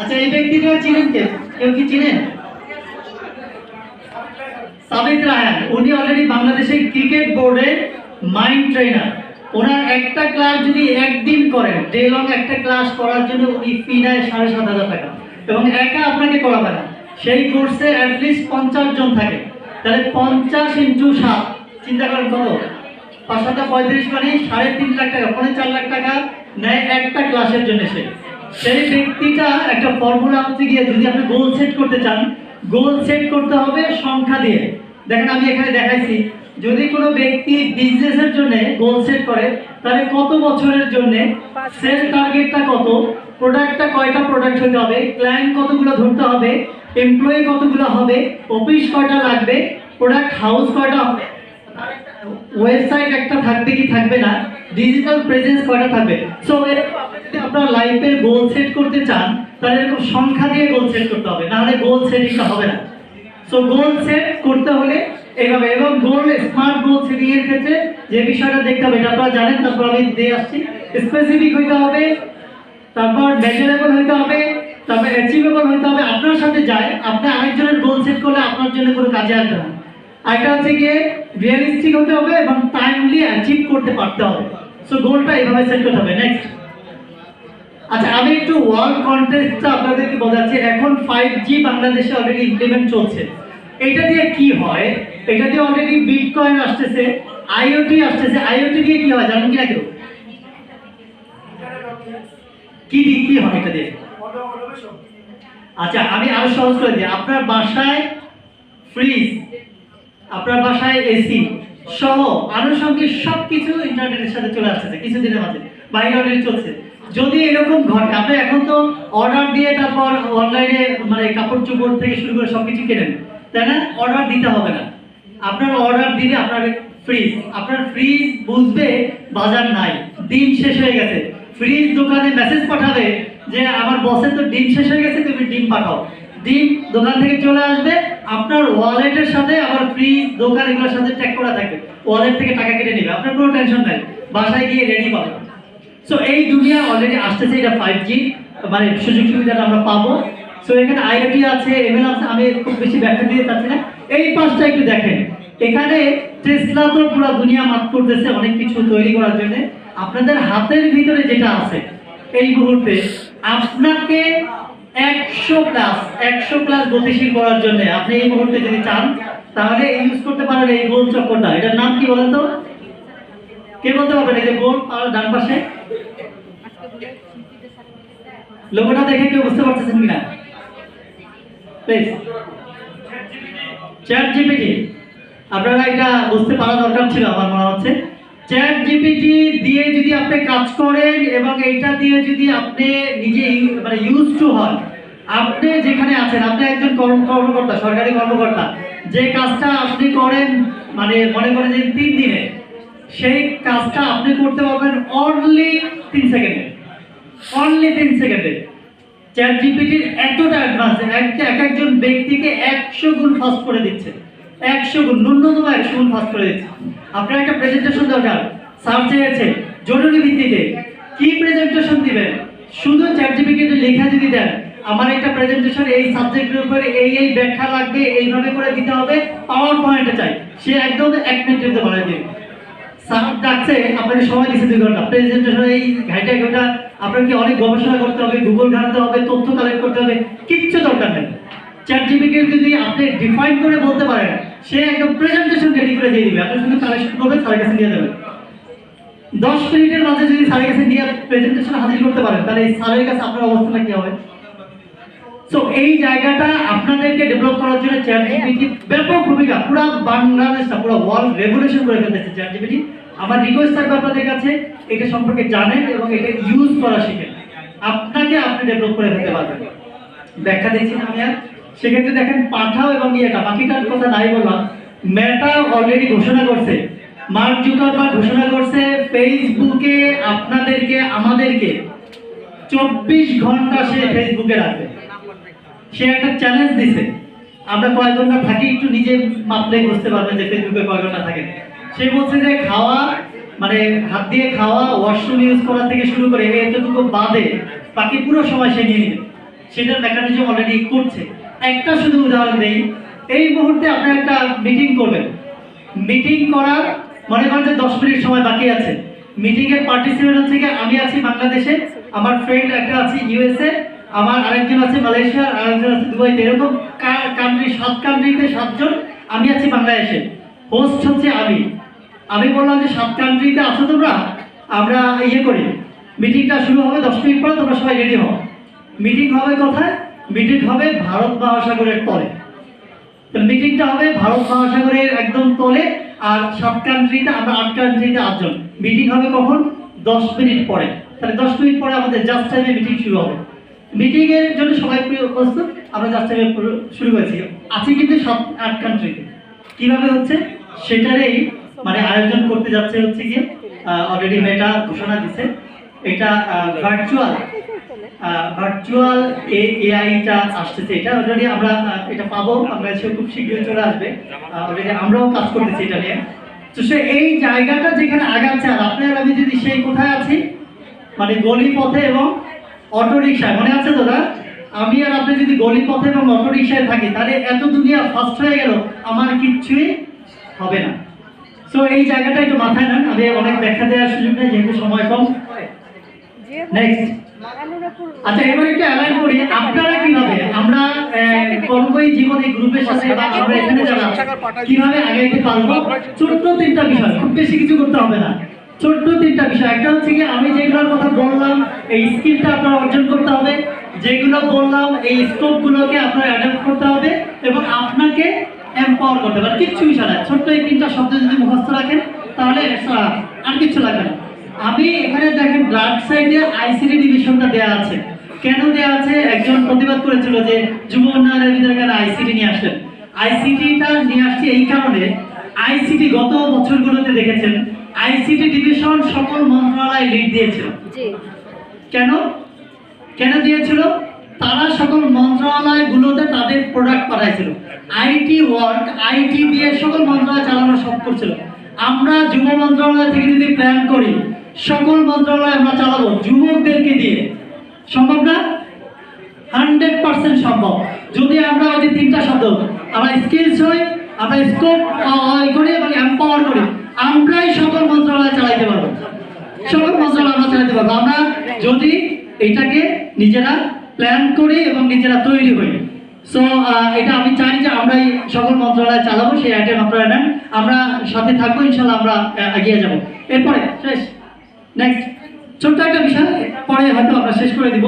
আচ্ছা এই ব্যক্তিটা চিনেন কে? কেউ কি চিনেন? সাবিত রায়ান, উনি অলরেডি বাংলাদেশের ক্রিকেট বোর্ডের মাইন্ড ট্রেনার ওনার একটা ক্লাস যদি একদিন করেন ডে লং একটা ক্লাস করার জন্য উনি ফি নেয় সাড়ে সাত হাজার টাকা। এবং একা আপনাকে করাবে না। সেই কোর্সে অ্যাটলিস্ট পঞ্চাশ জন থাকে। তাহলে পঞ্চাশ ইন্টু সাত, চিন্তা করেন কত? পাঁচ সাতটা পঁয়ত্রিশ মানে সাড়ে তিন লাখ টাকা, পৌনে চার লাখ টাকা নেয় একটা ক্লাসের জন্য সে। সেই ব্যক্তিটা একটা ফর্মুলা হচ্ছে গিয়ে যদি আপনি গোল সেট করতে চান গোল সেট করতে হবে সংখ্যা দিয়ে। দেখেন আমি এখানে দেখাইছি, যদি কোনো ব্যক্তি বিজনেসের জন্য গোল সেট করে, তাহলে কত বছরের জন্য সেল টার্গেটটা কত প্রোডাক্টটা কয়টা প্রোডাক্ট হতে হবে ক্লায়েন্ট কতগুলো ধরতে হবে এমপ্লয়ি কতগুলো হবে অফিস কয়টা লাগবে প্রোডাক্ট হাউস কয়টা হবে ওয়েবসাইট একটা থাকবে কি থাকবে না ডিজিটাল প্রেজেন্স কয়টা থাকবে। সো যদি আপনার লাইফের গোল সেট করতে চান, তাহলে এরকম সংখ্যা দিয়ে গোল সেট করতে হবে, না হলে গোল সেটিংটা হবে না। সো গোল সেট করতে হলে এইভাবে, এবং গোল স্মার্ট গোল সেটিং এর ক্ষেত্রে যে বিষয়টা দেখতে হবে, এটা আপনারা জানেন, তারপর আমি দিয়ে আসছি। স্পেসিফিক হইতে হবে, তারপর মেজারেবল হইতে হবে, তারপর অ্যাচিভেবল হইতে হবে, আপনার সাথে যায়, আপনি আরেকজনের গোল সেট করলে আপনার জন্য কোনো কাজে আসবে না। আরেকটা হচ্ছে গিয়ে রিয়েলিস্টিক হতে হবে এবং টাইমলি অ্যাচিভ করতে পারতে হবে। সো গোলটা এইভাবে সেট করতে হবে। নেক্সট আচ্ছা আমি একটু ওয়ার্ল্ড কন্টেস্টটা আপনাদেরকে বোঝাচ্ছি। এখন ফাইভ জি বাংলাদেশে অলরেডি ইমপ্লিমেন্ট চলছে। এটা দিয়ে কি হয়? এটা দিয়ে অলরেডি বিটকয়েন আসতেছে আইওটি আসতেছে। আইওটি দিয়ে কি হয়, জানেন কি না কেউ? কি দিয়ে, কি হয় এটা দিয়ে? আচ্ছা আমি আরও সহজ করে দিই। আপনার বাসায় ফ্রিজ আপনার বাসায় এসি সহ আনুষঙ্গিক সবকিছু ইন্টারনেটের সাথে চলে আসতেছে, কিছুদিনের মাঝে বাইরে অলরেডি চলছে। যদি এরকম ঘটে আপনি এখন তো অর্ডার দিয়ে তারপর অনলাইনে মানে কাপড় চোপড় থেকে শুরু করে সবকিছু কেনেন, তাই না? অর্ডার দিতে হবে না। আপনার অর্ডার দিলে আপনার ফ্রিজ আপনার ফ্রিজ বুঝবে বাজার নাই, দিন শেষ হয়ে গেছে। ফ্রিজ দোকানে মেসেজ পাঠাবে যে, আমার বসের তো ডিম শেষ হয়ে গেছে, তুমি ডিম পাঠাও। ডিম দোকান থেকে চলে আসবে, আপনার ওয়ালেটের সাথে আবার ফ্রিজ দোকান এগুলোর সাথে ট্যাগ করা থাকবে। ওয়ালেট থেকে টাকা কেটে নেবে, আপনার কোনো টেনশন নাই। বাসায় গিয়ে রেডি পাবেন। সো এই দুনিয়া অলরেডি আসতেছে, এটা ফাইভ জি মানে সুযোগ সুবিধাটা আমরা পাবো। সো এখানে আইওটি আছে এমএল আছে, আমি খুব বেশি ব্যাখ্যা দিতে চাচ্ছি না। এই পাঁচটা একটু দেখেন। এখানে টেসলা তো পুরো দুনিয়া মাত করতেছে অনেক কিছু তৈরি করার জন্য। আপনাদের হাতের ভিতরে যেটা আছে, এই মুহূর্তে আপনাকে একশো প্লাস একশো প্লাস গতিশীল করার জন্য আপনি এই মুহূর্তে যদি চান, তাহলে ইউজ করতে পারেন এই গোল চক্করটা। এটার নাম কি বলেন তো? কে বলতে পারবেন এই যে গোল আর ডান পাশে? লোগোটা দেখে কেউ বুঝতে পারতেছেন কিনা? চ্যাট জিপিটি আপনারা এটা বুঝতে পারা দরকার ছিল আমার মনে হচ্ছে। চ্যাট জিপিটি দিয়ে যদি আপনি কাজ করেন এবং এইটা দিয়ে যদি আপনি নিজে মানে ইউজ টু হন আপনি যেখানে আছেন, আপনি একজন কর্মকর্তা, সরকারি কর্মকর্তা, যে কাজটা আপনি করেন মানে মনে করেন যে তিন দিনে সেই কাজটা আপনি করতে পারবেন অনলি তিন সেকেন্ডে। অনলি তিন সেকেন্ডে। চ্যাট জিপিটির এতটা অ্যাডভান্স এক একজন ব্যক্তিকে একশো গুণ ফাস্ট করে দিচ্ছে। একশো গুণ, ন্যূনতম একশো গুণ ফাস্ট করে দিচ্ছে। আপনার একটা প্রেজেন্টেশন দরকার। স্যার চেয়েছে, জরুরি ভিত্তিতে কি প্রেজেন্টেশন দিবেন? শুধু চ্যাট জিপিটিতে লেখা যদি দেন, আমার একটা প্রেজেন্টেশন এই সাবজেক্টের উপরে এই এই ব্যাখ্যা লাগবে, এইভাবে করে দিতে হবে। পাওয়ার পয়েন্টে চাই। সে একদম এক মিনিটের মধ্যে বানাই দেবে। ডাকছে সময় দিচ্ছে দুই ঘণ্টা। প্রেজেন্টেশন এই ঘাইটা অনেক গবেষণা করতে হবে গুগল ঘাটতে হবে, তথ্য কালেক্ট করতে হবে, কিচ্ছু দরকার নেই। চ্যাট যদি আপনি ডিফাইন করে বলতে পারেন, সে প্রেজেন্টেশন রেডি করে দিয়ে দিবে। আপনি শুধু কালেকশন কাছে দিয়ে দশ মিনিটের মাঝে যদি স্যারের কাছে প্রেজেন্টেশন হাজির করতে পারেন, তাহলে স্যারের কাছে আপনার অবস্থাটা কি হবে? সো এই জায়গাটা আপনাদেরকে ডেভেলপ করার জন্য চ্যাট জিপিটি ব্যাপক ভূমিকা, পুরো বাংলাদেশটা, পুরো ওয়ার্ল্ড রেভলিউশন করে ফেলতেছে চ্যাট জিপিটি আমার রিকোয়েস্ট থাকবে আপনাদের কাছে, এটা সম্পর্কে জানেন এবং এটা ইউজ করা শিখেন। আপনাকে আপনি ডেভেলপ করে ফেলতে পারবেন। ব্যাখ্যা দিচ্ছি আমি আর। সেক্ষেত্রে দেখেন, পাঠাও এবং ইয়েটা বাকিটার কথা নাই বললাম। মেটা অলরেডি ঘোষণা করছে। মার্ক জুকারবার্গ ঘোষণা করছে ফেসবুকে আপনাদেরকে, আমাদেরকে চব্বিশ ঘণ্টা সে ফেসবুকে রাখবে। সে একটা চ্যালেঞ্জ দিছে। আমরা কয় ঘণ্টা থাকি, একটু নিজে মাপলে বুঝতে পারবেন যে ফেসবুকে কয় ঘণ্টা থাকে সে বলছে যে খাওয়া মানে হাত দিয়ে খাওয়া ওয়াশরুম ইউজ করা থেকে শুরু করে এতটুকু বাদে বাকি পুরো সময় সে নিয়ে নেবে। সেটার মেকানিজম অলরেডি করছে। একটা শুধু উদাহরণ দেই, এই মুহূর্তে আপনি একটা মিটিং করবেন। মিটিং করার মনে করেন যে দশ মিনিট সময় বাকি আছে। মিটিং এর পার্টিসিপেন্ট হচ্ছে কি আমি আছি বাংলাদেশে, আমার ফ্রেন্ড একটা আছে ইউএসএ আমার আরেকজন আছে মালয়েশিয়া, আরেকজন আছে দুবাইতে এরকম কান্ট্রি সাত কান্ট্রিতে সাতজন আমি আছি বাংলাদেশে। হোস্ট হচ্ছে আমি। আমি বললাম যে সাত কান্ট্রিতে আছো তোমরা? আমরা ইয়ে করি। মিটিংটা শুরু হবে, দশ মিনিট পরে তোমরা সবাই রেডি হও। মিটিং হবে কোথায়? মিটিং হবে ভারত মহাসাগরের তলে। মিটিংটা হবে ভারত মহাসাগরের একদম তলে, আর সাত কান্ট্রিতে আমরা আট কান্ট্রিতে আটজন। মিটিং হবে কখন? দশ মিনিট পরে। তাহলে দশ মিনিট পরে আমাদের জাস্ট টাইমে মিটিং শুরু হবে। মিটিং এর জন্য সবাই প্রস্তুত, আমরা জাস্ট টাইমে শুরু করেছি। আছি কিন্তু সাত আট কান্ট্রিতে কীভাবে হচ্ছে? সেটারই মানে আয়োজন করতে যাচ্ছে হচ্ছে গিয়ে অলরেডি মেটা ঘোষণা দিছে। এটা ভার্চুয়াল ভার্চুয়াল এআইটা আসতেছে। এটা অলরেডি আমরা এটা পাবো বাংলাদেশে খুব শীঘ্রই চলে আসবে। অলরেডি আমরাও কাজ করতেছি এটা নিয়ে। তো সে এই জায়গাটা যেখানে আগাচ্ছে, আর আপনি আর আমি যদি সেই কোথায় আছি মানে গলি পথে এবং অটো রিক্সায় মনে আছে দাদা? আমি আর আপনি যদি গলি পথে এবং অটো রিক্সায় থাকি, তাহলে এত দুনিয়া ফাস্ট হয়ে গেল, আমার কিচ্ছুই হবে না। সো এই জায়গাটা একটু মাথায় নেন আমি অনেক ব্যাখ্যা দেওয়ার সুযোগ নেই যেহেতু সময় কম। নেক্সট আচ্ছা এবার একটু অ্যালাইন করি আপনারা কীভাবে আমরা কর্মই জীবনে গ্রুপের সাথে বা আমরা এখানে যারা কীভাবে আগাইতে পারব ছোট্ট তিনটা বিষয় খুব বেশি কিছু করতে হবে না। ছোট্ট তিনটা বিষয় একটা হচ্ছে কি আমি যেগুলোর কথা বললাম এই স্কিলটা আপনার অর্জন করতে হবে। যেগুলো বললাম এই স্কোপ গুলোকে আপনার অ্যাডাপ্ট করতে হবে এবং আপনাকে এম্পাওয়ার করতে হবে কিচ্ছু বিষয় না। ছোট্ট এই তিনটা শব্দ যদি মুখস্থ রাখেন তাহলে আর কিছু লাগবে না। আমি এখানে দেখেন ব্লাড সাইডে আইসিডি ডিভিশনটা দেওয়া আছে। কেন দেওয়া আছে? একজন প্রতিবাদ করেছিল যে যুব উন্নয়নের ভিতরে কেন আইসিটি নিয়ে আসলেন। আইসিটিটা নিয়ে আসছি এই কারণে আইসিটি গত বছরগুলোতে দেখেছেন আইসিটি ডিভিশন সকল মন্ত্রণালয় লিড দিয়েছিল। কেন? কেন দিয়েছিল? তারা সকল মন্ত্রণালয়গুলোতে তাদের প্রোডাক্ট পাঠাইছিল আইটি ওয়ার্ক আইটি দিয়ে সকল মন্ত্রণালয় চালানো সব করছিল। আমরা যুব মন্ত্রণালয় থেকে যদি প্ল্যান করি, সকল মন্ত্রণালয় আমরা চালাবো, যুবকদেরকে দিয়ে। সম্ভব না? হান্ড্রেড পার্সেন্ট সম্ভব। যদি আমরা ওই যে তিনটা শব্দ, আমরা স্কিলস হই, আমরা স্কোপ করি, এবং এম্পাওয়ার করি, আমরাই সকল মন্ত্রণালয় চালাইতে পারব। সকল মন্ত্রণালয় আমরা চালাতে পারব। আমরা যদি এটাকে নিজেরা প্ল্যান করি এবং নিজেরা তৈরি হই। সো এটা আমি চাই যে আমরাই সকল মন্ত্রণালয় চালাবো, সেই আইটেম আপনারা নেন। আমরা সাথে থাকব, ইনশাল্লাহ আমরা এগিয়ে যাব। এরপরে, শেষ নেক্সট ছোট্ট একটা বিষয়, পরে হয়তো আমরা শেষ করে দিব।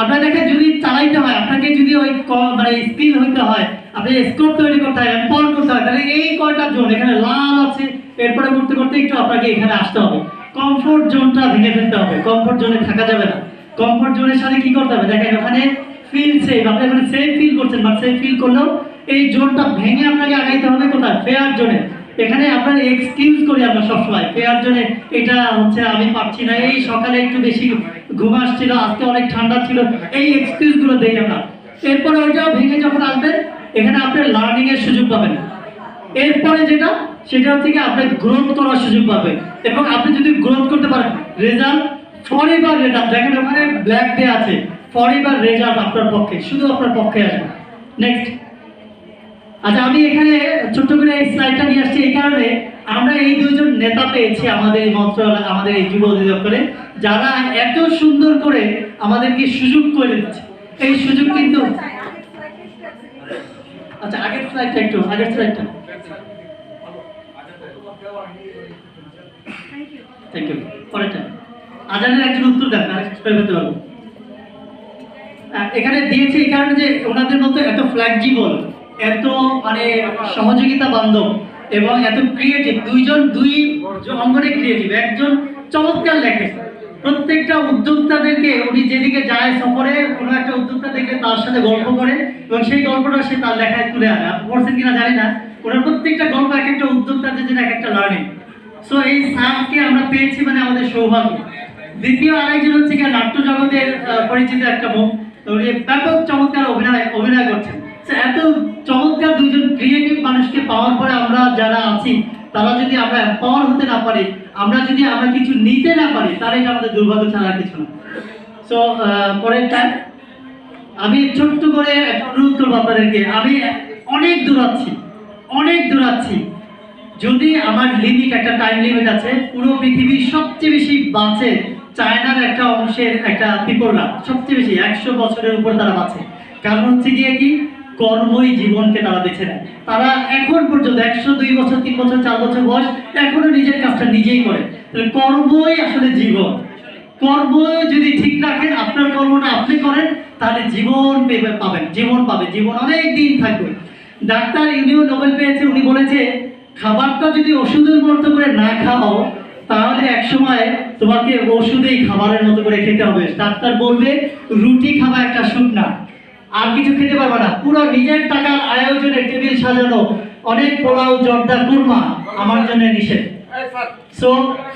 আপনার দেখেন যদি চালাইতে হয়, আপনাকে যদি ওই মানে স্কিল হইতে হয় আপনি স্কোপ তৈরি করতে হয় এম্পাওয়ার করতে হয়, তাহলে এই কয়টা জোন, এখানে লাল আছে, এরপরে করতে করতে একটু আপনাকে এখানে আসতে হবে। কমফোর্ট জোনটা ভেঙে ফেলতে হবে। কমফোর্ট জোনে থাকা যাবে না। কমফোর্ট জোনের সাথে কি করতে হবে? দেখেন, ওখানে ফিল সেফ আপনি এখানে সেফ ফিল করছেন বাট সেফ ফিল করলেও এই জোনটা ভেঙে আপনাকে আগাইতে হবে কোথায়? ফেয়ার জোনে। এখানে আপনার এক্সকিউজ করি আমরা সবসময়। ফেয়ার জোনে এটা হচ্ছে আমি পাচ্ছি না। এই সকালে একটু বেশি ঘুম আসছিল, আজকে অনেক ঠান্ডা ছিল, এই এক্সকিউজগুলো দেই আমরা। এরপরে ওইটাও ভেঙে যখন আসবেন এখানে আপনার লার্নিং এর সুযোগ পাবেন। এরপরে যেটা, সেটা হচ্ছে কি আপনি গ্রোথ করার সুযোগ পাবেন। এবং আপনি যদি গ্রোথ করতে পারেন রেজাল্ট ফরিবার রেজাল্ট দেখেন ওখানে ব্ল্যাক ডে আছে। ফরিবার রেজাল্ট আপনার পক্ষে, শুধু আপনার পক্ষে আসবে। নেক্সট আচ্ছা আমি এখানে ছোট্ট করে এই স্লাইডটা নিয়ে আসছি, এই কারণে আমরা এই দুজন নেতা পেয়েছি আমাদের মন্ত্রণালয় আমাদের এই যুব অধিদপ্তরে, যারা এত সুন্দর করে আমাদেরকে সুযোগ করে দিচ্ছে। এই সুযোগ কিন্তু আচ্ছা আগের স্লাইডটা একটু, আগের স্লাইডটা থ্যাংক ইউ পরেরটা। আজানের একজন উত্তর দেন করতে পারব। এখানে দিয়েছে এই কারণে যে ওনাদের মতো এত ফ্লেক্সিবল এত মানে সহযোগিতা বান্ধব এবং এত ক্রিয়েটিভ দুইজন, দুই অঙ্গনে ক্রিয়েটিভ একজন চমৎকার লেখে। প্রত্যেকটা উদ্যোক্তাদেরকে উনি যেদিকে যায় সফরে, কোনো একটা উদ্যোক্তা দেখলে তার সাথে গল্প করে এবং সেই গল্পটা সে তার লেখায় তুলে আনে। পড়ছেন কিনা জানি না। ওনার প্রত্যেকটা গল্প এক একটা উদ্যোক্তাদের জন্য এক একটা লার্নিং সো এই স্যারকে আমরা পেয়েছি মানে আমাদের সৌভাগ্য। দ্বিতীয় আরেকজন হচ্ছে কি নাট্য জগতের পরিচিত একটা মুখ তো উনি ব্যাপক চমৎকার অভিনয় অভিনয় করছেন। এত চমৎকার দুইজন ক্রিয়েটিভ মানুষকে পাওয়ার পরে আমরা যারা আছি, তারা যদি আমরা এম্পাওয়ার হতে না পারি, আমরা যদি আমরা কিছু নিতে না পারি, তাহলে এটা আমাদের দুর্ভাগ্য ছাড়া কিছু না। সো পরের টাইম আমি ছোট্ট করে একটা অনুরোধ করব আপনাদেরকে। আমি অনেক দূরাচ্ছি অনেক দূরাচ্ছি যদি আমার লিমিট একটা টাইম লিমিট আছে, পুরো পৃথিবীর সবচেয়ে বেশি বাঁচে চায়নার একটা অংশের একটা পিপলরা সবচেয়ে বেশি একশো বছরের উপর তারা বাঁচে। কারণ হচ্ছে গিয়ে কি? কর্মই জীবনকে তারা বেছে নেয়। তারা এখন পর্যন্ত একশো দুই বছর, তিন বছর, চার বছর বয়স এখনও নিজের কাজটা নিজেই করে। তাহলে কর্মই আসলে জীবন। কর্ম যদি ঠিক রাখেন, আপনার কর্মটা আপনি করেন, তাহলে জীবন পেবে- পাবেন, জীবন পাবে। জীবন অনেক দিন থাকবে। ডাক্তার ইউনিও নোবেল পেয়েছে, উনি বলেছে, খাবারটা যদি ওষুধের মতো করে না খাও তাহলে একসময় তোমাকে ওষুধেই খাবারের মতো করে খেতে হবে। ডাক্তার বলবে, রুটি খাওয়া একটা সুখ না। আর কিছু খেতে পারবে না। পুরো নিজের টাকার আয়োজনে টেবিল সাজানো, অনেক পোলাও, জর্দা, কুরমা আমার জন্য নিষেধ। সো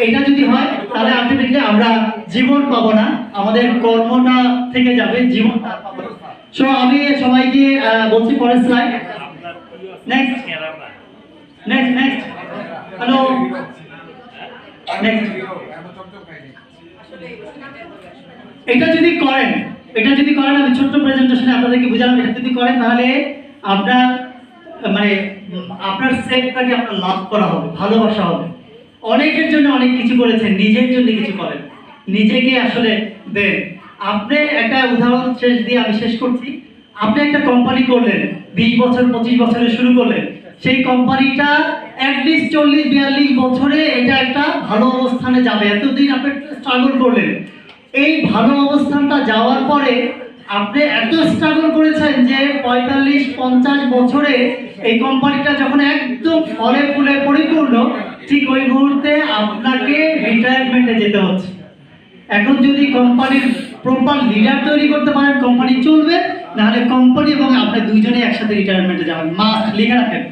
এটা যদি হয়, তাহলে আলটিমেটলি আমরা জীবন পাবো না। আমাদের কর্মটা থেকে যাবে জীবনটা পাবো সো আমি সবাইকে বলছি পরের slide next next next hello এটা যদি করেন এটা যদি করেন আমি ছোট্ট প্রেজেন্টেশনে আপনাদেরকে বুঝালাম। এটা যদি করেন তাহলে আপনার মানে আপনার সেলফটাকে আপনার লাভ করা হবে ভালোবাসা হবে। অনেকের জন্য অনেক কিছু করেছেন নিজের জন্য কিছু করেন। নিজেকে আসলে দেন। আপনি একটা উদাহরণ শেষ দিয়ে আমি শেষ করছি। আপনি একটা কোম্পানি করলেন বিশ বছর পঁচিশ বছরে শুরু করলেন। সেই কোম্পানিটা অ্যাটলিস্ট চল্লিশ, বিয়াল্লিশ বছরে এটা একটা ভালো অবস্থানে যাবে। এতদিন আপনি স্ট্রাগল করলেন। এই ভালো অবস্থানটা যাওয়ার পরে আপনি এত স্ট্রাগল করেছেন যে পঁয়তাল্লিশ, পঞ্চাশ বছরে এই কোম্পানিটা যখন একদম ফলে ফুলে পরিপূর্ণ, ঠিক ওই মুহূর্তে আপনাকে রিটায়ারমেন্টে যেতে হচ্ছে। এখন যদি কোম্পানির প্রপার লিডার তৈরি করতে পারেন, কোম্পানি চলবে, নাহলে কোম্পানি এবং আপনি দুইজনে একসাথে রিটায়ারমেন্টে যাবেন। মাস্ট, লিখে রাখেন।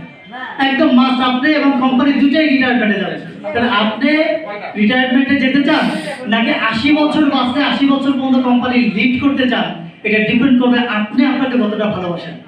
একদম মাস আপনি এবং কোম্পানি দুটাই রিটায়ারমেন্টে যাবে। তাহলে আপনি রিটায়ারমেন্টে যেতে চান, নাকি আশি বছর মাসে আশি বছর পর্যন্ত কোম্পানি লিড করতে চান, এটা ডিপেন্ড করবে আপনি আপনাকে কতটা ভালোবাসেন।